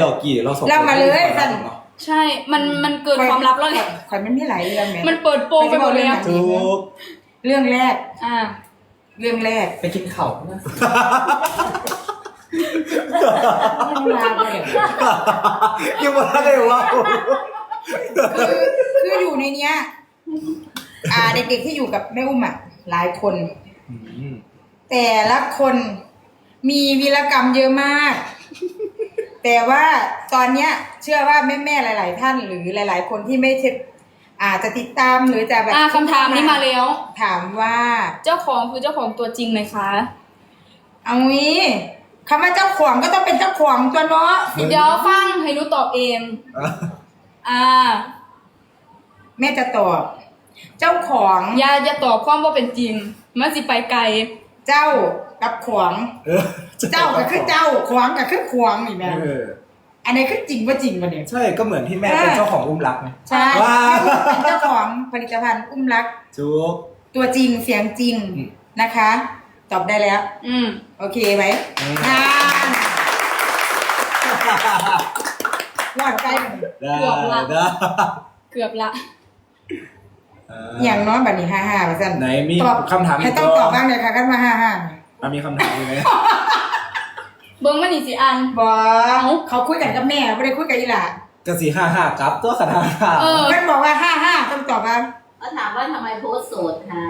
เดี๋ยวกี่เราสองคนเล่ามาเลยไม่ได้สั้นเนาะใช่ มันมันเกินความลับแล้วไงข่อยมันไม่ไหลายเรื่องแม่มันเปิดโปงไปหมดแล้วถูกเรื่องแรก อ่า เรื่องแรกไปกินเข่านะเรื่องราวเลยยังมาได้ว่าคือคืออยู่ในเนี้ย อ่า เด็กๆที่อยู่กับแม่อุ้มอะหลายคน แต่ละคนมีวีรกรรมเยอะมาก แต่ว่าตอนเนี้ยเชื่อว่าแม่ๆหลาย ๆ ท่านหรือหลาย ๆ คนที่ไม่เช็อาจจะติดตามหรือจะแบบอ่าคำถามนี้มาแล้ว ถามว่า เจ้าของคือเจ้าของตัวจริงไหมคะ เอางี้คำว่าเจ้าของก็ต้องเป็นเจ้าของตัวเนาะเดี๋ยวฟังให้หนูตอบเอง อ่า แม่จะตอบ เจ้าของอย่าอย่าตอบความว่าเป็นจริงมันสิไปไกล เจ้ากับขวาง เออเจ้าก็คือเจ้าขวางก็คือขวางนี่แม่เอออันนี้คือจริงว่าจริงวะเนี่ย ใช่ก็เหมือนที่แม่เป็นเจ้าของอุ้มรักไงใช่ว้าวเป็นเจ้าของผลิตภัณฑ์อุ้มรักถูกตัวจริงเสียงจริงอืมนะคะ ตอบได้แล้ว อืมโอเคไหมอืมอ่าหวานใจมันได้เกือบละได้เกือบละอย่างน้อยแบบนี้ห้าห้าเปอร์เซ็นต์ไหนมีตอบคำถามอีกให้ต้องตัวตอบบ้างเลยค่ะกันมาห้าห้าอะมีคำถามอีกไหม เบิ้งมันนี่สิอันบอเอ้า เขาคุยกันกับแม่ไม่ได้คุยกับอีหล่ะกะสีห้าห้ากับตัวขนาดห้าเออ มันบอกว่าห้าห้าต้องตอบว่าเขาถามว่าทำไมโพสต์โสดคะ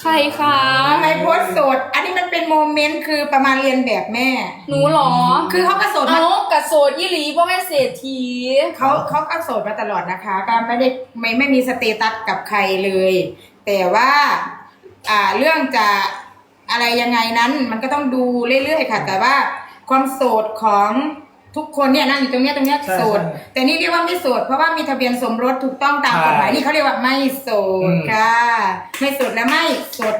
ใครคะ ทำไมโพสต์โสด อันนี้มันเป็นโมเมนต์คือประมาณเรียนแบบแม่ หนูเหรอ คือเขาก็โสดมา เอากระโสดยี่หลีพ่อแม่เศรษฐี เขาเขาก็โสดมาตลอดนะคะ การไม่ได้ไม่ไม่มีสเตตัสกับใครเลย แต่ว่าอ่าเรื่องจะอะไรยังไงนั้นมันก็ต้องดูเรื่อยๆค่ะ แต่ว่า ความโสดของทุกคนเนี่ยนั่งอยู่ตรงเนี้ยตรงเนี้ยโสดแต่นี่เรียกว่าไม่โสด เพราะว่ามีทะเบียนสมรสถูกต้องตามกฎหมายนี่เขาเรียกว่าไม่โสดค่ะ ไม่โสดและไม่โสด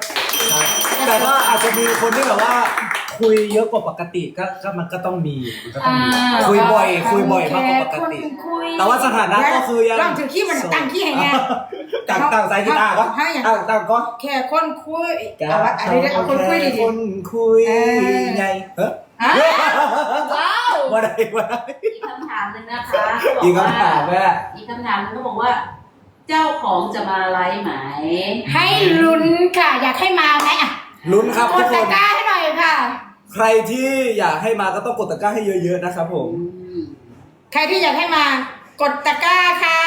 ใช่แต่ว่าอาจจะมีคนที่แบบว่า คุยเยอะกว่าปกติก็ก็มันก็ต้องมีมันก็ต้องมี อ่า คุยบ่อย คุยบ่อยมากกว่าปกติแค่คนคุยแต่ว่าสถานะก็คือยังลองถือขี้มันตั้งขี้ให้แน่ตั้งตั้งสายกีตาร์ก็ให้อย่างตั้งตั้งก็แค่คนคุยเอาว่าอันนี้เอาคนคุยดี คนคุยเออ ไงเฮ้ยๆฮะ ว้าวว่าได้ว่าได้อีกคำถามหนึ่งนะคะเขาบอีกว่าคำถามแม่อีกคำถามหนึงเขาบอกว่า เจ้าของจะมาไลฟ์ไหมให้ลุ้นค่ะ อยากให้มาไหมอะลุ้นครับกทุดกคตะน กร้าให้หน่อยค่ะ ใครที่อยากให้มาก็ต้องกดตะกร้าให้เยอะๆนะครับผม อืมใครที่อยากให้มากดตะกร้าค่ะ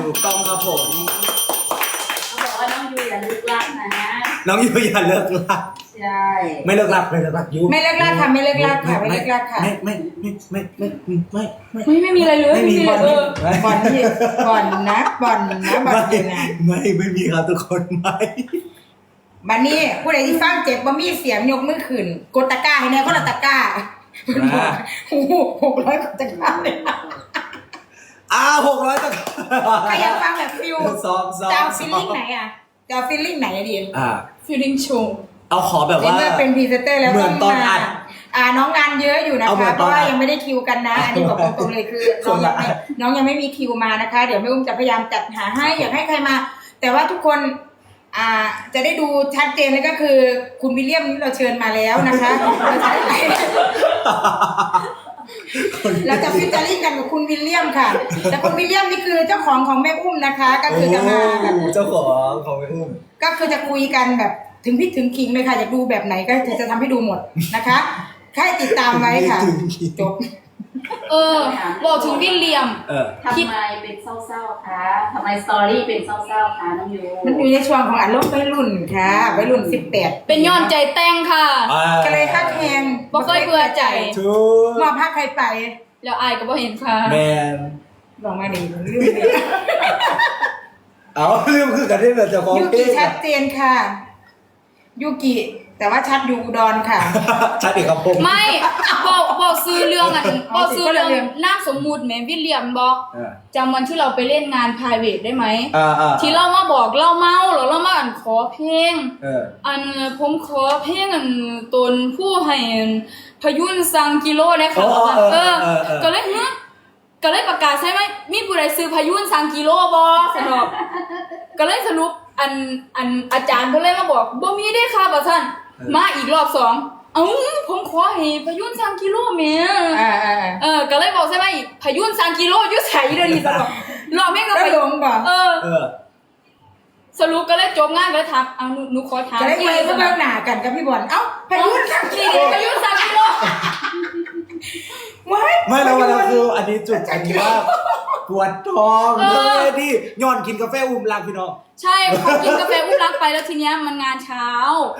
ถูกต้องครับผม เขาบอกว่าน้องยูอย่าลึกลับนะน้องยูอย่าเลิกลัก ใช่ ไม่เลิกลักไม่เลิกลักยูไม่เลิกลากค่ะไม่เลิกลากค่ะไม่เลิกลากค่ะไม่ไม่ไม่ไม่ไม่ไม่ไม่ไม่ไม่มีอะไรเลยไม่มีเลบอยลเออบอลที่บอลนะบอลนะบอลไม่อยู่นะไม่ไม่มีครับทุกคนไม่บันนี้ผู้ใดที่ฟังเจ็บบ่มีเสียงยกมือขึ้นกดตะกร้าให้แน่คนละตะกร้าโอ้โหหกร้อยกดตะกร้าเลยอ้าวหกร้อยตะกใครอยากฟังแบบฟิลซ้อมซ้อมจะเอาซ้ฟีลอลิ่งมไหนอะจะเอาฟีลลิ่งไหนอะดีอ่า feeling show เอาขอแบบในว่าเมื่อเป็นพรีเซนเตอร์แล้วเหมือนตอนอัดอ่าน้องงานเยอะอยู่นะเอาเหมืคะอนเพตอนราะว่าอัดยังไม่ได้คิวกันนะ อันนี้บอกตรงๆเลยคือน้องยังไม่น้องยังไม่มีคิวมานะคะ เดี๋ยวแม่อุ้มจะพยายามจัดหาให้อยากให้ใครมา แต่ว่าทุกคนอ่าจะได้ดูชัดเจนเลยก็คือ คุณวิลเลียมนี่เราเชิญมาแล้วนะคะเราจะฟิชเจอริ่งกันกับคุณวิลเลียมค่ะแต่คุณวิลเลียมนี่คือเจ้าของของแม่อุ้มนะคะ ก็คือจะมาแบบ โอ้เจ้าของของแม่อุ้ม ก็คือจะคุยกันแบบ ถึงพริกถึงขิงเลยค่ะอยากดูแบบไหนก็จะจะทำให้ดูหมดนะคะแค่ติดตามไว้ค่ะถึงขิงจบ เออบอกถึงวิลเลียม เออ ทำไมเป็นเศร้าๆคะทำไมสตอรี่เป็นเศร้าๆคะน้องยูมันอยู่ในช่วงของอารมณ์วัยรุ่นค่ะวัยรุ่นสิบแปดเป็นย้อนใจแต่งค่ะอ่าก็เลยค่าแพงบ่เคยเบื่อใจ ถูกมอบภาคใครไปแล้วอายก็บ่เห็นค่ะ แมนลองมาดีลืมเลยเอาลืมคือกันที่เราจะฟ้องยูเพลกิงชัดเจนค่ะ ยูกิ แต่ว่าชัดอยู่อุดรค่ะชัดเอกพงศ์ไม่บอกบอกซื้อเรื่องอะเอาบอกสิซื้อเรื่องคนละเรื่องนามสมมุติแหมวิลเลียมบอกเออ จำวันที่เราไปเล่นงาน private ได้ไหม อ่าอ่าที่เรามาบอกเราเมาหรอเรามาอันขอเพลง เออ อันผมขอเพลงอันตนผู้ให้อันพยุนสังกิโลนะคะอ๋อเออเอเอออเออ ก็เลยเฮ้ก็เลยประกาศใช่ไหมมีผู้ใดซื้อพยุนสังกิโลบอสนอบก็เลยสรุป อันอันอาจารย์เพิ่นเลยมาบอกบ่มีได้อค่ะว่าซั่นมาอีกรอบสองเอ้าผมขอให้พายุนสามกิโลแม่อ่าอ่าเออก็เลยบอกใช่ไหมพายุนสามกิโลอยุ่ใส่เลยดีสนุกรอบแม่งก็ก็ไปลงบ่เออเออสรุปก็เลยจบงานก็เลยถามเอาหนูหนูขอถามจะได้ไปก็เบิ่งหน้ากันกับพี่บอลเอ้าพายุนทั้งนี่ทีเด็กพายุนสามกิโล ว้ายไม่แล้ววันนั้นคืออันนี้จุดอันนี้ว่าปวดท้องเลยดิย้อนกินกาแฟอุ้มรักพี่น้องใช่เขากินกาแฟอุ้มรักไปแล้วทีเนี้ยมันงานเช้า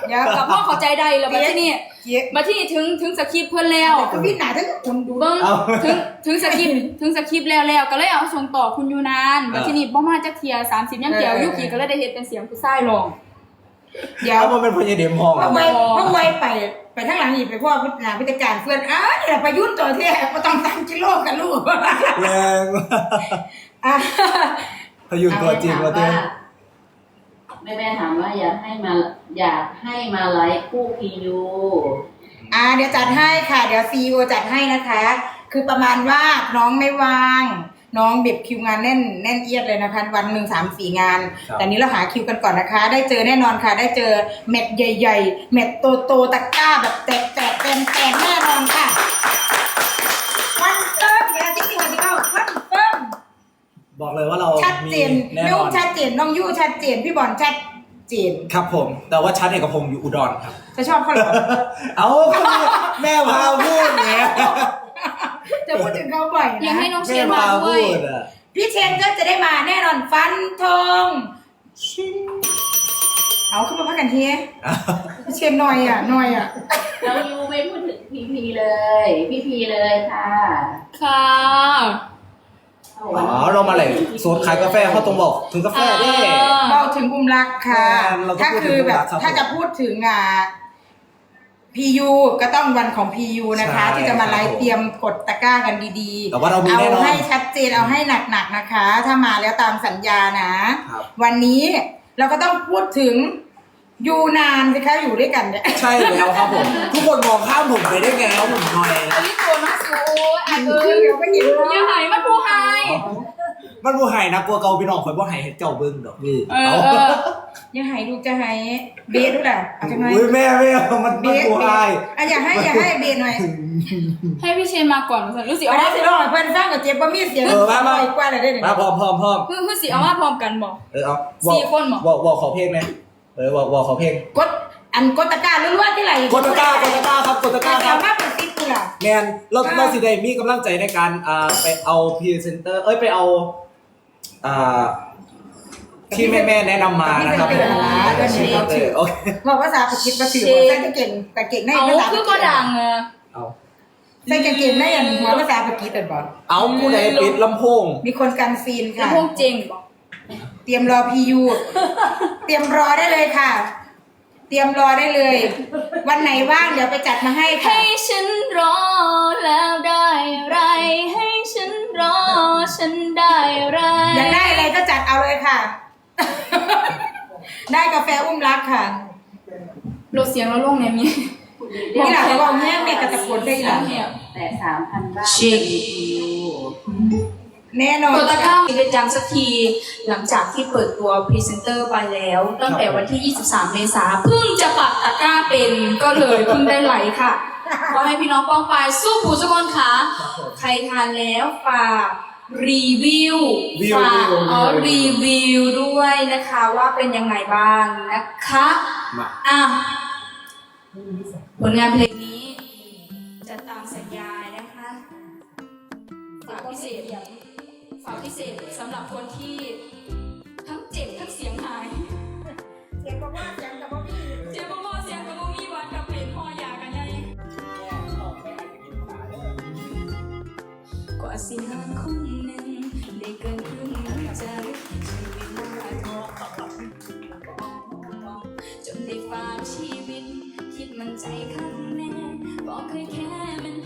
เดี๋ยว กับพ่อเข้าใจได้แล้วมาที่นี่เจี๊ยบมาที่นี่ถึงถึงสคริปต์เพื่อนแล้ว ก็พี่หน้าทั้งคนดูเบิ้งเอาถึงถึงสคริปต์ถึงสคริปต์แล้วแล้วก็เลยเอาส่งต่อคุณยูนานมาที่นี่บ่มาจักเทียสามสิบยังเดียวยุกีก็เลยได้เห็นเป็นเสียงผู้ชายลอง เดี๋ยวแล้วมันเป็นพญาเดมห้องเพราะไว้เพราะไว้ไปไปทั้งหลังอีกไปพ่อพิจารณาพิจารเพื่อนอ้าวนี่แหละประยุทธ์ตัวที่ก็ต้องตั้งกิโลกันลูกแรงอะพยุนตัวจริงว่าเต้นแม่แม่ถามว่าอยากให้มาอยากให้มาไลฟ์คู่พียูอ่าเดี๋ยวจัดให้ค่ะ เดี๋ยวซีอจัดให้นะคะ คือประมาณว่าน้องไม่ว่าง น้องเบ็บคิวงานแน่นแน่นเอียดเลยนะคะ วันหนึ่งสามสี่งานแต่นี้เราหาคิวกันก่อนนะคะ ได้เจอแน่นอนค่ะ ได้เจอเม็ดใหญ่ ๆ เม็ดโตๆตะกร้าแบบแตกแตกๆเต็มแตกแน่นอนค่ะวันเฟิร์มเดี๋ยวอาทิตย์ที่วันที่เก้าวันเฟิร์มบอกเลยว่าเราชัดเจนมีแน่น้นอองนชัดเจนน้องยู่ชัดเจน พี่บอลชัดเจนครับผม แต่ว่าชัดเอกพงศ์อยู่อุดรครับ จะชอบเขาเหรอ เอาแม่พาพูดไง จะพูดถึงเขาบ่อยอยากนะให้น้องเชแม่นมาพาด้พูวยดอะพี่เชนก็จะได้มาแน่นอนฟันธงเอาขึ้นมาพักกันเฮียพี่เชนหน่อยอะหน่อยอะเรายูไม่พูดถึงพีพีเลย พี่พีเลยค่ะค่ะอ๋อเรามาเลยโซนขายกาแฟเขาต้องบอกถึงกาแฟได้อ่าเราถึงบุมรักค่ะเราต้องถ้าพูดถึงคือแบบบุมรักครับถ้าจะพูดถึงอ่า พียูก็ต้องวันของพียูนะคะ ใช่ที่จะมาไลครับฟ์ผมเตรียมกดตะกร้ากันดีแต่ว่าเรามีเอาแน่นอนให้ชัดเจนเอาให้หนักๆนะคะ ถ้ามาแล้วตามสัญญานะ ครับ วันนี้เราก็ต้องพูดถึง ยูนานสิคะอยู่ด้วยกันเนี่ยใช่แล้วครับผม ทุกคนมองข้ามผมไปได้ไงครับผมหน่อยอันนี้ตัวน้องสูอะเอคืออเดี๋ยวก็เห็นอย่าหายมาผู้หายมันบ่ใหายนะกลัวเกาพี่น้องคอยบ่ใหายให้เจ้าเบิ้งดอกนี่เออเออยังหายลูกจะหายเบสด้วยล่ะเอาจังไงอุ้ยแม่แม่มันมันเบบ่สเบใหาสยอะอยากให้อยากให้เบสหน่อยให้พี่เชนมาก่อนรู้สึกเอาเอาได้ว่าสิลองให้เพื่อนฟังกับเจ็บบ่มีเสียงลอยกว่าเลยได้เนี่ยมาพร้อมพร้อมพร้อมเพื่อเพื่อสิเอาว่าพร้อมกันบอก เออเอาสี่คนเหรอ บอกบอกขอเพลงไหมเออบอกบอกขอเพลงกดอันกดตะกร้าล้วนๆที่ไหลกดตะกร้ากดตะกร้าครับกดตะกร้าคแต่รับว่าเป็นซิปกูล่ะ แมนเราเราสิได้มีกำลังใจในการอ่าไปเอาพรีเซนเตอร์ เอ้ยไปเอาอ่าที่แม่แม่ๆแนะนำมานะครับที่เป็นเดือนละเดือนละเออโอเคบอกภาษาปากีสถานสื่อใส่กางเก่งกางเก่งในเอาภาษาคือก็ดังเออเอาใส่กางเก่งในอันหัวภาษาปากีสถานบอกเอาผู้ใดปิดลำโพงมีคนกันซีนแล้วค่ะพวกเจงบอกเต รียมรอพียูเตรียมรอได้เลยค่ะ เตรียมรอได้เลย วันไหนว่างเดี๋ยวไปจัดมาให้ค่ะ ให้ฉันรอแล้วได้อะไร ให้ฉันรอฉันได้อะไรอยากได้อะไรก็จัดเอาเลยค่ะ ได้กาแฟอุ้มรักค่ะลดเสียงแล้วลงเนี่ยมีนี่แหละเขาบอกแม่แม่กระตะโกนได้หรอแต่สามพันบ้านเช็คพียู แน่นอนตัวตะกร้ากิจจังสักทีหลังจากที่เปิดตัวพรีเซนเตอร์ไปแล้ว ตั้งแต่วันที่ 23 เมษาเพิ่งจะปักตะกร้าเป็นก็เลยเพิ่งได้ไหลค่ะขอให้พี่น้องป้องไปายสู้ผู้ทุกคนค่ะ ใครทานแล้วฝากรีวิววิวฝากวิวอ๋อรีวิวด้วยนะคะว่าเป็นยังไงบ้างนะคะมาอะผลงานเพลงนี้จะตามสัญญานะคะฝากพิเศษ ฝากพิเศษสำหรับคนที่ทั้งเจ็บทั้งเสียงหาย เสียงบอกว่าเสียงกับว่าพี่เจ็บบ่ๆเสียงกับบ่มีหวานกับเป็นพ่อยากันไงกว่าสิหาคนหนึ่งได้เกินครึ่งหัวใจชีวิตมาทอจนได้ฝากชีวิต คิดมันใจข้างแน่บอกเคยแค่มัน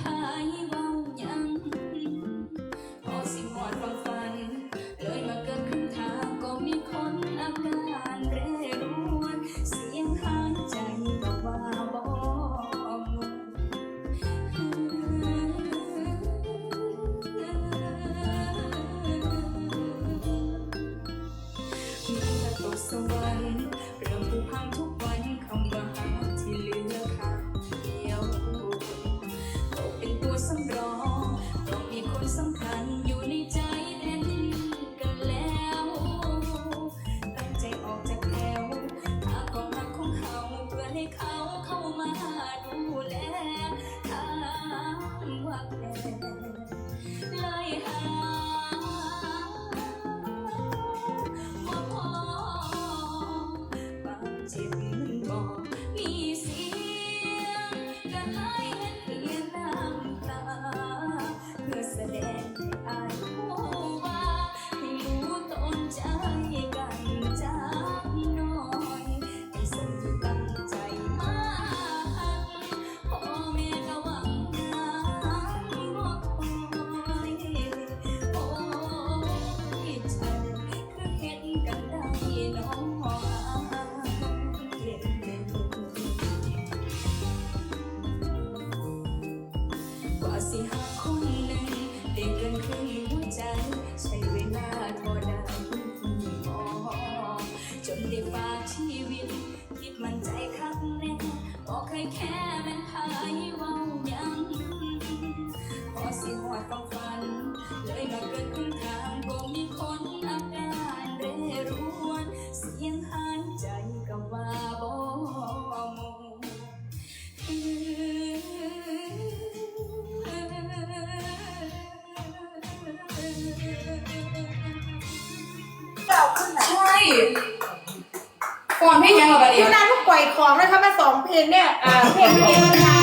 ของนะคะมาสองเพลงเนี่ยอ่าเพลงเพลงมันมา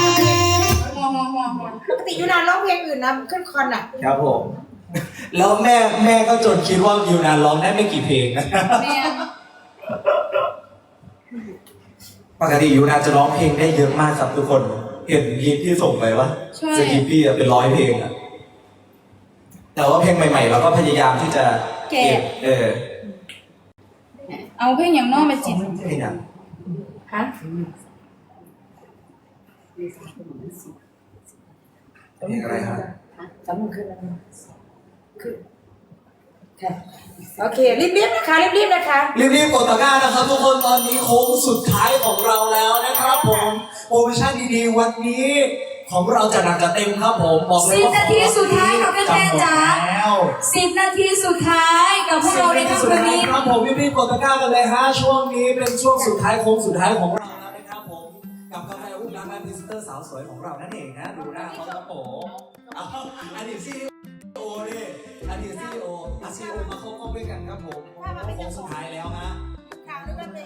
หัวหัวหัวหัวปกติยูนานร้องเพลงอื่นนะขึ้นคอนอะครับผม แล้วแม่แม่ก็จนคิดว่ายูนานร้องได้ไม่กี่เพลงนะ แม่ปกติยูนานจะร้องเพลงได้เยอะมากครับทุกคน เห็นคลิปที่ส่งไปว่าใช่ สคริปพี่อะเป็นร้อยเพลงอะแต่ว่าเพลงใหม่ๆเราก็พยายามที่จะเก็บ เออเอาเพลงอย่างน้องไปจิต เพลงอะ ฮะเพลงอะไรครับสามโมงคืนแล้วคือค่ะโอเครีบๆนะคะรีบๆนะคะ รีบๆกดตะกร้านะครับ ทุกคนตอนนี้โค้งสุดท้ายของเราแล้วนะครับผมโปรโมชั่นดีๆวันนี้ ของเราจะหนักจะเต็มครับผมบอกเลยว่าสิบนาทีสุดท้ายค่ะแฟนๆจ๋าจะหมดแล้วสิบนาทีสุดท้ายกับพวกเราในสิบค่ำสุดคืนท้ายนี้ ครับผมรีบๆกดตะกร้ากันเลยฮะช่วงนี้เป็นช่วงสุดท้ายโค้งสุดท้ายของเราแล้วนะครับผมกับกาแฟอุ้มรักและพรีเซนเตอร์สาวสวยของเรานั่นเองนะดูหน้าเขาครับผมเอาอดีตซีโอดิอดีตซีโออาซีโอมาเข้ากล้องด้วยกันครับผมโค้งสุดท้ายแล้วฮะ ข่าวด้วยกันเลย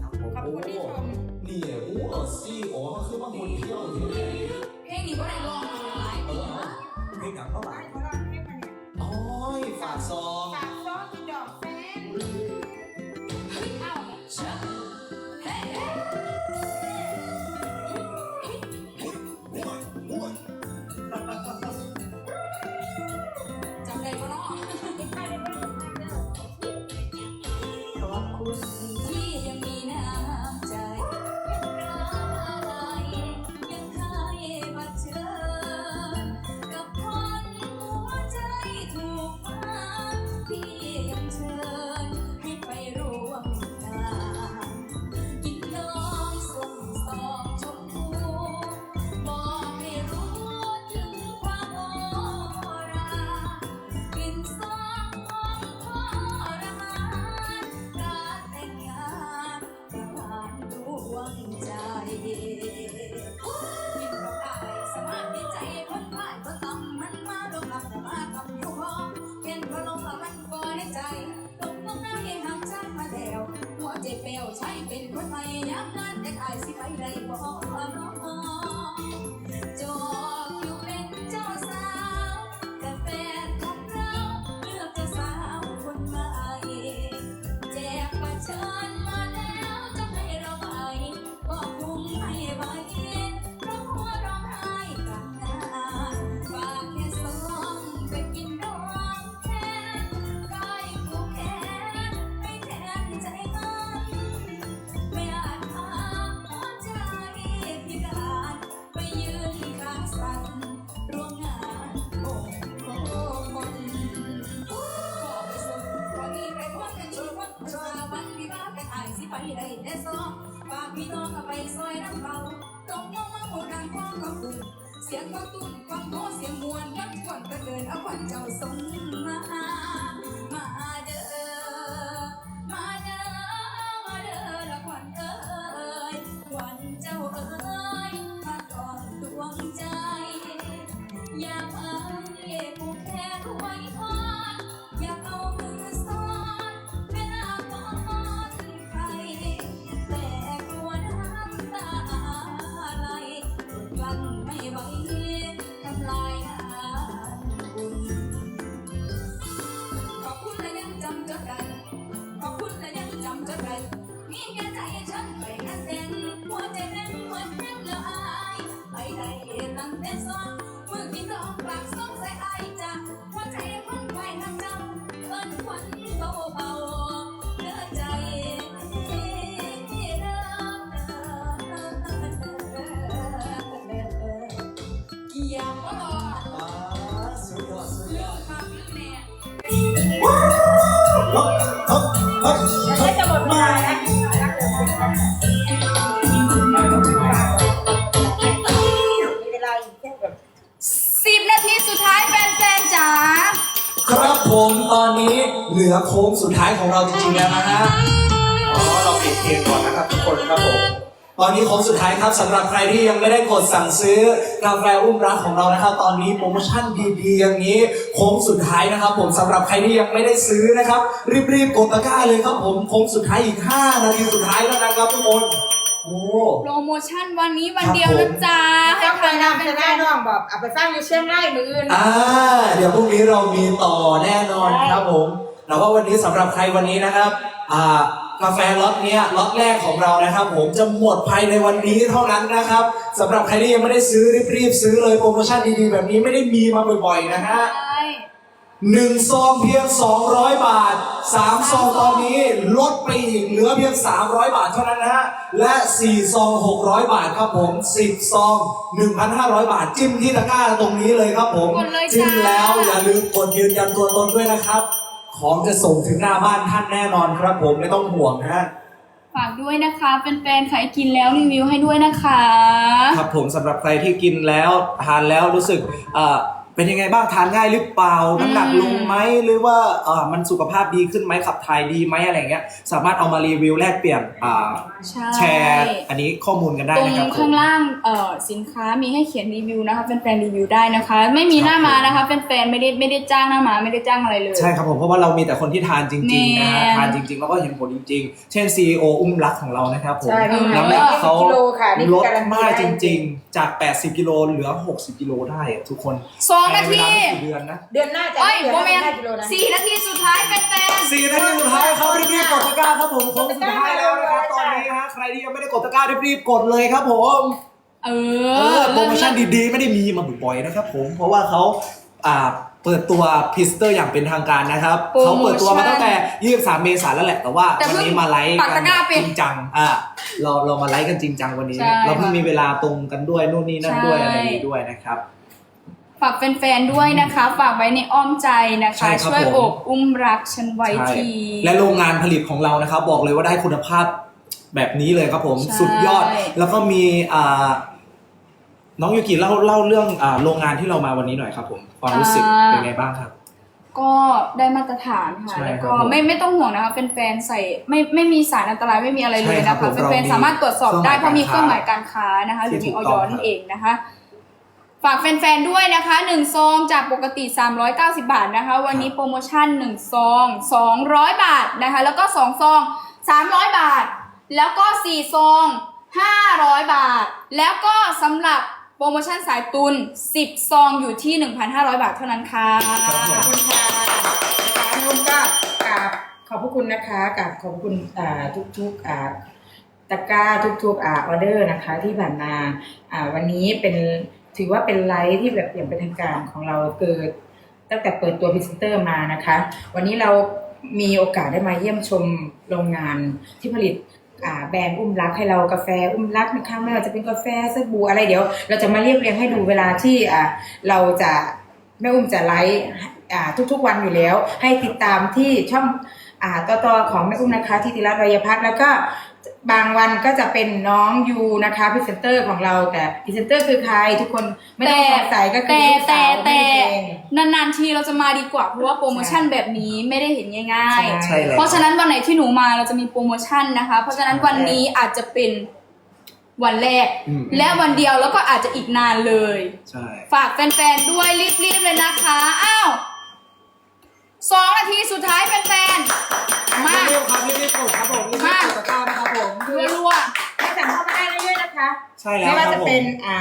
ครับผมขอบคุณที่ชมนี่โอ้โหซีโอมันคือว่าคนเที่ยวอยู่ที่ไหน เพลงนี้ก็ได้ลองมาหลายเอปีอแล้วเพลงหนังเท่าไหร่ขอร้องให้มาเนี่ยโอ้ยฝากซอง ฝากซ้อมกินดอกแฟน ใช้เป็ ตรงน้องมาโหดังความขอบคุณเสียงกระตุ้นความโมเสียงมวลนับกวนกระเดินเอาควันเจ้าสมมา มาเด้อมาเด้อมาเด้อละควันเอ้ยควันเจ้าเอ้ยมาก่อนดวงใจ อยากเอาผูกแขนไว้ เหลือโค้งสุดท้ายของเราจริงๆแล้วนะฮะอ๋อเราปิดเพลงก่อนนะครับทุกคนครับผมตอนนี้โค้งสุดท้ายครับสำหรับใครที่ยังไม่ได้กดสั่งซื้อกาแฟอุ้มรักของเรานะครับ ตอนนี้โปรโมชั่นดีๆอย่างนี้โค้งสุดท้ายนะครับ ผมสำหรับใครที่ยังไม่ได้ซื้อนะครับ รีบๆกดตะกร้าเลยครับ ผมโค้งสุดท้ายอีก5นาทีสุดท้ายแล้วนะครับทุกคนโอ้ โปรโมชั่นวันนี้วันเดียวนะจ๊ะให้ต้องใคไปรนำนำไปเป็นได้แฟนน้องบอกเอาไปสร้างอยู่เชียงรายมืออื่น อ่า เดี๋ยวพรุ่งนี้เรามีต่อแน่นอนครับผม แต่ว่าวันนี้สำหรับใครวันนี้นะครับอ่ากาแฟล็อตเนี้ยล็อตแรกของเรานะครับ ผมจะหมดภายในวันนี้เท่านั้นนะครับสำหรับใครที่ยังไม่ได้ซื้อรีบๆซื้อเลยโปรโมชั่นดีๆแบบนี้ไม่ได้มีมาบ่อยๆนะฮะใช่หนึ่งซองเพียง 200 บาทสามซองตอนนี้ลดไปอีกเหลือเพียง 300 บาทเท่านั้นนะฮะและ4ซอง 600 บาทครับผม10ซอง 1,500 บาทจิ้มที่ตะกร้าตรงนี้เลยครับผมกดเลยจ้าจิ้มแล้วอย่าลืมกดยืนยันตัวตนด้วยนะครับ ของจะส่งถึงหน้าบ้านท่านแน่นอนครับผมไม่ต้องห่วงนะฮะ ฝากด้วยนะคะเป็นแฟนๆใครกินแล้วรีวิวให้ด้วยนะคะ ครับผมสำหรับใครที่กินแล้วทานแล้วรู้สึกเอ่อ เป็นยังไงบ้างทานง่ายหรือเปล่าน้ำหนักลงไหมหรือว่าเอ่อมันสุขภาพดีขึ้นไหมขับถ่ายดีไหมอะไรเงี้ยสามารถเอามารีวิวแลกเปลี่ยนอ่าใช่ แชร์อันนี้ข้อมูลกันได้ตรงนะครับผม ข้างล่างเอ่อสินค้ามีให้เขียนรีวิวนะคะเป็นแฟนรีวิวได้นะคะ ไม่มีหน้ามานะคะเป็นแฟนไม่ได้ไม่ได้จ้างหน้ามาไม่ได้จ้างอะไรเลย ใช่ครับผมเพราะว่าเรามีแต่คนที่ทานจริงๆนะฮะแน่ ทานจริงๆ แล้วก็เห็นผลจริงๆ เช่น CEO อุ้มรักของเรานะครับผม ใช่พี่น้ำหนักเขากิโลค่ะนี่ลคือดการันตีมากได้จริงๆ จาก 80 กิโลเหลือ 60 กิโลได้อะทุกคนสองนาในเวทีลาไม่กี่เดือนนะเดือนหน้าจะเอ้ยเหลือโมเมนห้ากิโลนะสี่นาทีสุดท้ายเป็นแฟนสี่นาทีสุดท้ายครับรีบๆกดตะกร้าครับผมโค้งสุดท้ายแล้วนะครับตอนนี้ฮะใครที่ยังไม่ได้กดตะกร้ารีบๆกดเลยครับผมเอเอออโปรโมชั่นดีๆ ไม่ได้มีมาบ่อยๆนะครับผมเพราะว่าเขาอ่าเปิดตัวพิสเตอร์อย่างเป็นทางการนะครับโปรโมชั่นเขาเปิดตัวมาตั้งแต่ 23 เมษายนแล้วแหละ แต่ว่าแต่วันเพิ่งนี้มาไลฟ์ปักกัตะกร้าปิจดริงจัง อ่า เราเรามาไลฟ์กันจริงจังวันนี้ใช่เราเพิ่งมีเวลาตรงกันด้วย นู่นนี่นั่นด้วยใช่อะไรนี้ด้วยนะครับ ฝากแฟนๆด้วยนะคะ ฝากไว้ในอ้อมใจนะใช่คะครับช่วยผมโอบอุ้มรักฉันไว้ใช่ที และโรงงานผลิตของเรานะครับ บอกเลยว่าได้คุณภาพแบบนี้เลยครับผมใช่ สุดยอดแล้วก็มีอ่าน้องยูกิเล่าเล่าเรื่องอ่าโรงงานที่เรามาวันนี้หน่อยครับผมความรู้สึกเป็นไงบ้างครับ ก็ได้มาตรฐานค่ะ ใช่แล้วครัก็บผมไม่ไม่ต้องห่วงนะคะเป็นแฟนใส่ไม่ไม่มีสารอันตรายไม่มีอะไรเลยใช่ครันะบคะผมเป็นแฟนเรามีสามารถตรวจสอบได้เคเพรื่องหมายราะมีเครื่องหมายกาการรค้านะคะที่หรือมีถูอกอต้องยนั่นเองนะคะ ฝากแฟนๆ ด้วยนะคะ 1 ซองจากปกติ 390 บาทนะคะ วันนี้โปรโมชั่น 1 ซอง 200 บาทนะคะ แล้วก็ 2 ซอง 300 บาท แล้วก็ 4 ซอง 500 บาท แล้วก็สำหรับโปรโมชั่นสายตุน 10 ซองอยู่ที่ 1,500 บาทเท่านั้นค่ะ ครับผมขอบคุณค่ะนะคะนุ่มก็กราบขอบพระคุณนะคะกราบขอบคุณอ่าทุกๆอ่าตะกร้าทุกๆอ่าออเดอร์นะคะที่ผ่านมาอ่าวันนี้เป็น ถือว่าเป็นไลฟ์ที่แบบอย่างเป็นทางการของเราเกิด ตั้งแต่เปิดตัวพรีเซนเตอร์มานะคะ วันนี้เรามีโอกาสได้มาเยี่ยมชมโรงงานที่ผลิตแบรนด์อุ้มรักให้เรากาแฟอุ้มรักนะคะไม่ว่าจะเป็นกาแฟสบู่อะไรเดี๋ยว เราจะมาเรียบเรียงให้ดูเวลาที่เราจะแม่อุ้มจะไลฟ์ทุกๆวันอยู่แล้ว ให้ติดตามที่ช่องอ่าต่อๆของแม่อุ้มนะคะที่ติรัตน์รยพัฒน์แล้วก็ บางวันก็จะเป็นน้องยูนะคะพรีเซนเตอร์ของเราแต่พรีเซนเตอร์คือใครทุกคนไม่ต้องสงสัยก็คือแต่ลูกแต่สาวแต่แม่เอง นานๆทีเราจะมาดีกว่าเพราะว่าโปรโมชั่นแบบนี้ไม่ได้เห็นง่าย ใช่ใช่แล้วๆเพราะฉะนั้นวันไหนที่หนูมาเราจะมีโปรโมชั่นนะคะ เพราะฉะนั้นวันนี้อาจจะเป็นวันแรก อืม และวันเดียวแล้วก็อาจจะอีกนานเลย ใช่ ฝากแฟนๆด้วยรีบๆเลยนะคะ อ้าว สองนาทีสุดท้ายแฟนๆ มาเร็วๆครับรีบๆกดครับผมรีบๆมากดตะกร้านะครับผม รัวให้สั่งเข้ามาได้เรื่อยๆนะคะ ใช่แล้วไม่ว่าครัจะบผมเป็นอ่า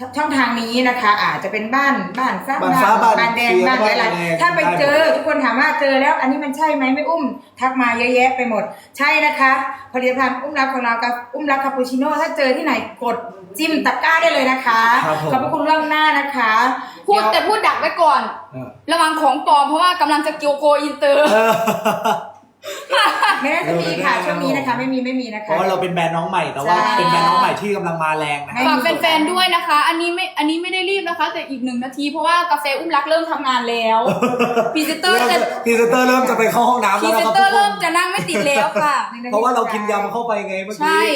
ชช่องทางนี้นะคะ อาจจะเป็นบ้านบ้านฟ้าบ้านฟ้าบ้านบ้านแดงเขียวบ้านอะไรบ้านแดงถ้าไปเจอได้หมดทุกคนถามว่าเจอแล้ว อันนี้มันใช่ไหมไม่อุ้ม ทักมาเยอะแยะไปหมด ใช่นะคะ ผลิตภัณฑ์อุ้มรักของเรากับอุ้มรักคาปูชิโน่ถ้าเจอที่ไหนกดจิ้มตะกร้าได้เลยนะคะครับผมขอบพระคุณล่วงหน้านะคะๆพูดแต่เยวพูดดักไว้ก่อนเออระวังของปลอมเพราะว่ากำลังจะเกียวโกอินเตอร์เออ ไม่ได้จะมีค่ะช่วงนี้นะคะ ไม่มีไม่มีนะคะเพราะว่าเราเป็นแบรนด์น้องใหม่แต่ว่าใช่ เป็นแบรนด์น้องใหม่ที่กำลังมาแรงนะไม่ฝากแฟนๆด้วยนะคะ อันนี้ไม่ อันนี้ไม่ได้รีบนะคะ แต่อีกหนึ่งนาที เพราะว่ากาแฟอุ้มรักเริ่มทำงานแล้วพรีเซนเตอร์เริ่มจะจะพรีเซนเตอร์เริ่มจะไปเข้าห้องน้ำพรีแล้วเซนะนครับเตอทุร์กคเริ่นมจะนั่งไม่ติดแล้วค่ะ เพราะว่าเรากินยำเข้าไปไงเมื่อใช่กี้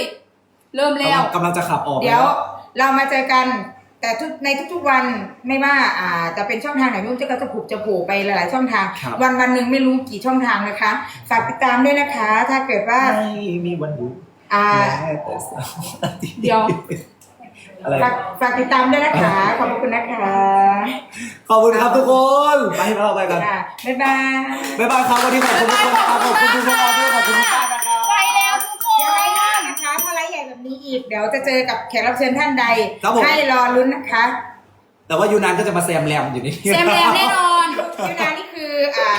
เริ่มแล้ว กำลังจะขับออกเดี๋ยวเรามาเจอกัน แต่ทุกในทุกๆวันไม่ว่าอ่าจะเป็นช่องทางไหนไม่รู้จะกระผูกจะโผล่ไปหลายๆช่องทาง ครับ วันวันหนึ่งไม่รู้กี่ช่องทางนะคะ ฝากติดตามด้วยนะคะ ถ้าเกิดว่าไม่มีวันหยุดอ่า แม้แต่เสาร์อาทิตเดี๋ยว อะไร ฝากฝากติดตามด้วยนะคะ ขอบพระคุณนะคะขอบคุณครับทุกคน ไปเราไปกัน ค่ะบ๊ายบาย บ๊ายบายครับวันนี้ขอบคุณทุกคนนะครับขอบคุณทุกคนด้วยขอบคุณทุกท่าน นี้อีก เดี๋ยวจะเจอกับแขกรับเชิญท่านใด ครับผม ให้รอลุ้นนะคะ แต่ว่ายูนานก็จะมาแซมแรมอยู่นี่เซมแรมแน่นอนยูนานี่คืออ่า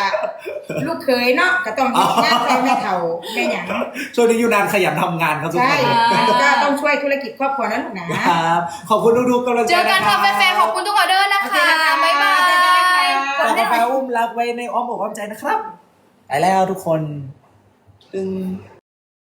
ลูกเคยเนาะก็ต้องมีงานแฟนแม่เฒ่าแม่หยังช่วงนี้ยูนานขยันทำงานครับทุกใช่คน ก็ต้องช่วยธุรกิจครอบครัวนั้นลูกนะ ครับ ขอบคุณทุกๆกำลังใจเจอกันนะค่ะแฟนๆขอบคุณทุกออเดอร์นะโอเคคะ นะคะบ๊ายบาเจอกันนะคะยขอกาแฟอุ้มรักไว้ในอ้อมอกอ้อมใจนะครับ ไปแล้วทุกคนตึง